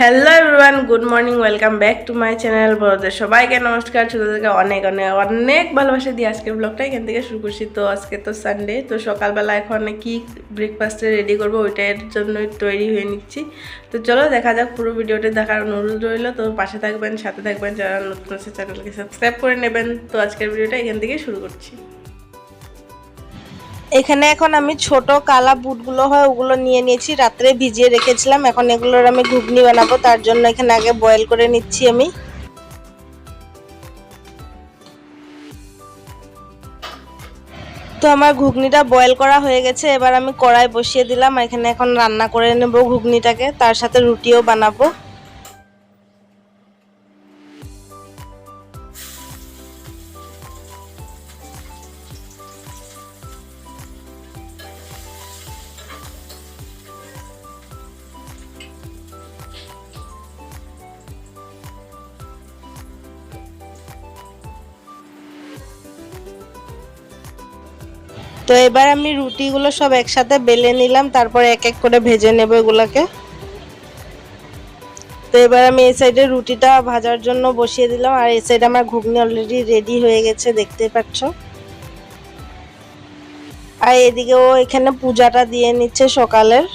Hello everyone good morning welcome back to my channel বড়দের সবাইকে নমস্কার, ছোটোদেরকে অনেক অনেক অনেক ভালোবাসা দিয়ে আজকের ব্লগটা এখান থেকে শুরু করছি। তো আজকে তো সানডে তো সকালবেলা এখন কি ব্রেকফাস্টে রেডি করব ওইটার জন্য তৈরি হয়ে নিচ্ছি। তো চলো দেখা যাক, পুরো ভিডিওটা দেখার অনুরোধ রইল। তো পাশে থাকবেন, সাথে থাকবেন, যারা নতুন আছে চ্যানেলকে সাবস্ক্রাইব করে নেবেন। তো আজকের ভিডিওটা এখান থেকে শুরু করছি। এখানে এখন আমি ছোট কালা বুটগুলো হয় ওগুলো নিয়ে নিয়েছি। রাত্রে ভিজিয়ে রেখেছিলাম। এখন এগুলোর আমি ঘুগনি বানাবো। তার জন্য এখানে আগে বয়েল করে নিচ্ছি আমি। তো আমার ঘুগনিটা বয়েল করা হয়ে গেছে। এবার আমি কড়াই বসিয়ে দিলাম। এখানে এখন রান্না করে নেব ঘুগনিটাকে। তার সাথে রুটিও বানাবো। তো এবার আমি রুটিগুলো সব একসাথে বেলে নিলাম, তারপরে এক এক করে ভেজে নেব এগুলোকে। তো এবার আমি এই সাইডে রুটিটা ভাজার জন্য বসিয়ে দিলাম, আর এই সাইডে আমার ঘুগনি অলরেডি রেডি হয়ে গেছে দেখতে পাচ্ছ। আর এদিকে ও এখানে পূজাটা দিয়ে নিচ্ছে সকালের।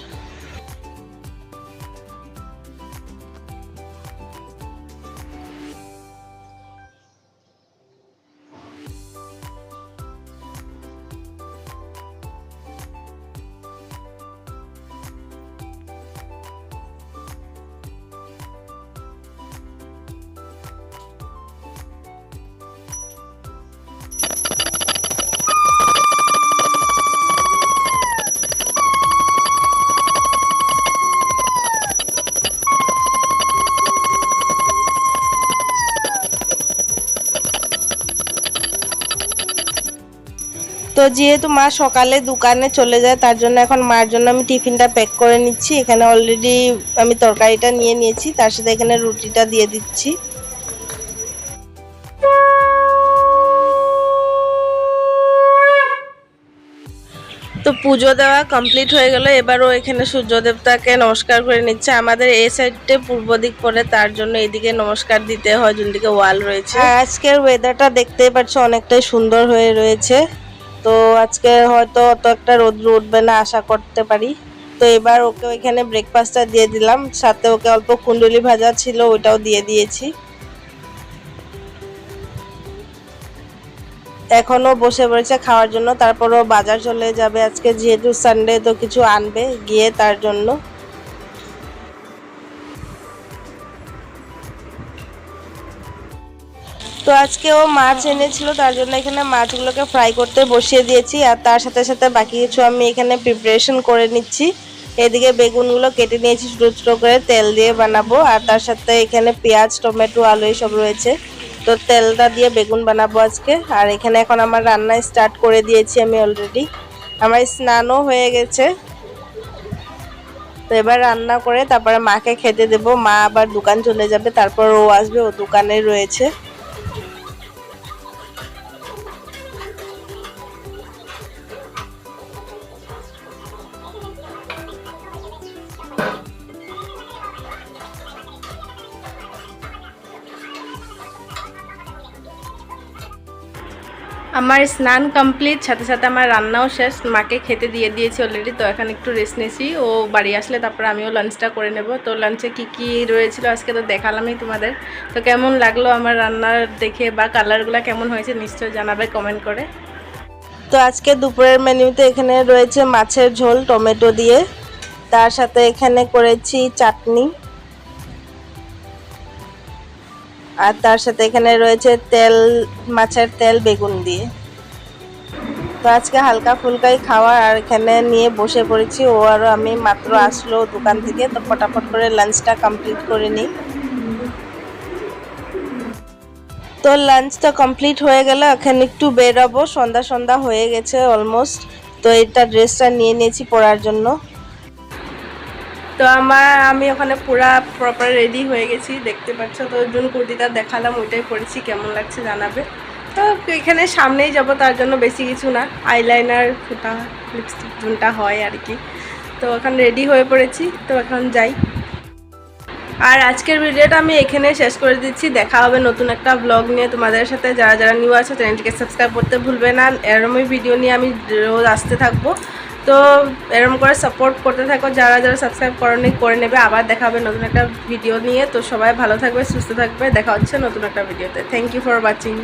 যেহেতু মা সকালে দোকানে চলে যায়, তার জন্য এখন মার জন্য আমি টিফিনটা প্যাক করে নিচ্ছি। এখানে অলরেডি আমি তরকারিটা নিয়ে নিয়েছি, তার সাথে এখানে রুটিটা দিয়ে দিচ্ছি। তো পুজো দেওয়া কমপ্লিট হয়ে গেল এবারও এখানে সূর্য দেবতাকে নমস্কার করে নিচ্ছে। আমাদের এই সাইডে পূর্ব দিক পড়ে তার জন্য এদিকে নমস্কার দিতে হয়, যেদিকে ওয়াল রয়েছে। আজকের ওয়েদারটা দেখতেই পাচ্ছ, অনেকটাই সুন্দর হয়ে রয়েছে। তো আজকে হয়তো অত একটা রোদ্র উঠবে না, আশা করতে পারি। তো এবার ওকে ওইখানে ব্রেকফাস্টটা দিয়ে দিলাম, সাথে ওকে অল্প কুণ্ডলি ভাজা ছিল, ওইটাও দিয়ে দিয়েছি। এখনও বসে পড়েছে খাওয়ার জন্য তারপরও বাজার চলে যাবে আজকে, যেহেতু সানডে তো কিছু আনবে গিয়ে তার জন্য। তো আজকে ও মাছ এনেছিল, তার জন্য এখানে মাছগুলোকে ফ্রাই করতে বসিয়ে দিয়েছি আর তার সাথে সাথে বাকি কিছু আমি এখানে প্রিপারেশন করে নিচ্ছি। এদিকে বেগুনগুলো কেটে নিয়েছি, ছোটো ছোটো করে তেল দিয়ে বানাবো আর তার সাথে এখানে পেঁয়াজ, টমেটো, আলু এইসব রয়েছে। তো তেলটা দিয়ে বেগুন বানাবো আজকে। আর এখানে এখন আমার রান্না স্টার্ট করে দিয়েছি আমি অলরেডি আমার স্নানও হয়ে গেছে। তো এবার রান্না করে তারপরে মাকে খেতে দেব। মা আবার দোকান চলে যাবে, তারপর ও আসবে, ও দোকানে রয়েছে। আমার স্নান কমপ্লিট সাথে সাথে আমার রান্নাও শেষ। মাকে খেতে দিয়ে দিয়েছি অলরেডি তো এখন একটু রেস্ট নিয়েছি। ও বাড়ি আসলে তারপর আমিও লাঞ্চটা করে নেব। তো লাঞ্চে কি কি রয়েছিল আজকে তো দেখালামই তোমাদের। তো কেমন লাগল আমার রান্নার দেখে বা কালারগুলো কেমন হয়েছে নিশ্চয়ই জানাবে কমেন্ট করে। তো আজকে দুপুরের মেনুতে এখানে রয়েছে মাছের ঝোল, টমেটো দিয়ে। তার সাথে এখানে করেছি চাটনি। আর তার সাথে এখানে রয়েছে তেল, মাছের তেল, বেগুন দিয়ে। তো আজকে হালকা ফুলকাই খাওয়া, আর এখানে নিয়ে বসে পড়েছি। ও আর আমি মাত্র আসলো দোকান থেকে, তো ফটাফট করে লাঞ্চটা কমপ্লিট করে নিই। তো লাঞ্চ তো কমপ্লিট হয়ে গেল, এখন একটু বেরোবো। সন্ধ্যা সন্ধ্যা হয়ে গেছে অলমোস্ট তো এটা ড্রেসটা নিয়ে নিয়েছি পরার জন্য। তো আমার, আমি ওখানে পুরা প্রপার রেডি হয়ে গেছি, দেখতে পাচ্ছ। তো জন্য কুর্তিটা দেখালাম, ওইটাই পরেছি, কেমন লাগছে জানাবে। তো এখানে সামনেই যাব, তার জন্য বেশি কিছু না। আইলাইনার ফুটা লিপস্টিক যোনটা হয় আর কি। তো এখন রেডি হয়ে পড়েছি, তো এখন যাই। আর আজকের ভিডিওটা আমি এখানে শেষ করে দিচ্ছি। দেখা হবে নতুন একটা ব্লগ নিয়ে তোমাদের সাথে। যারা যারা নিউ আছে চ্যানেলটিকে সাবস্ক্রাইব করতে ভুলবে না। এরমই ভিডিও নিয়ে আমি রোজ আসতে থাকব। তো এরম করে সাপোর্ট করতে থাকো। যারা যারা সাবস্ক্রাইব করেনি, করে নেবে। আবার দেখা হবে নতুন একটা ভিডিও নিয়ে। তো সবাই ভালো থাকবে, সুস্থ থাকবে। দেখা হচ্ছে নতুন একটা ভিডিওতে থ্যাংক ইউ ফর ওয়াচিং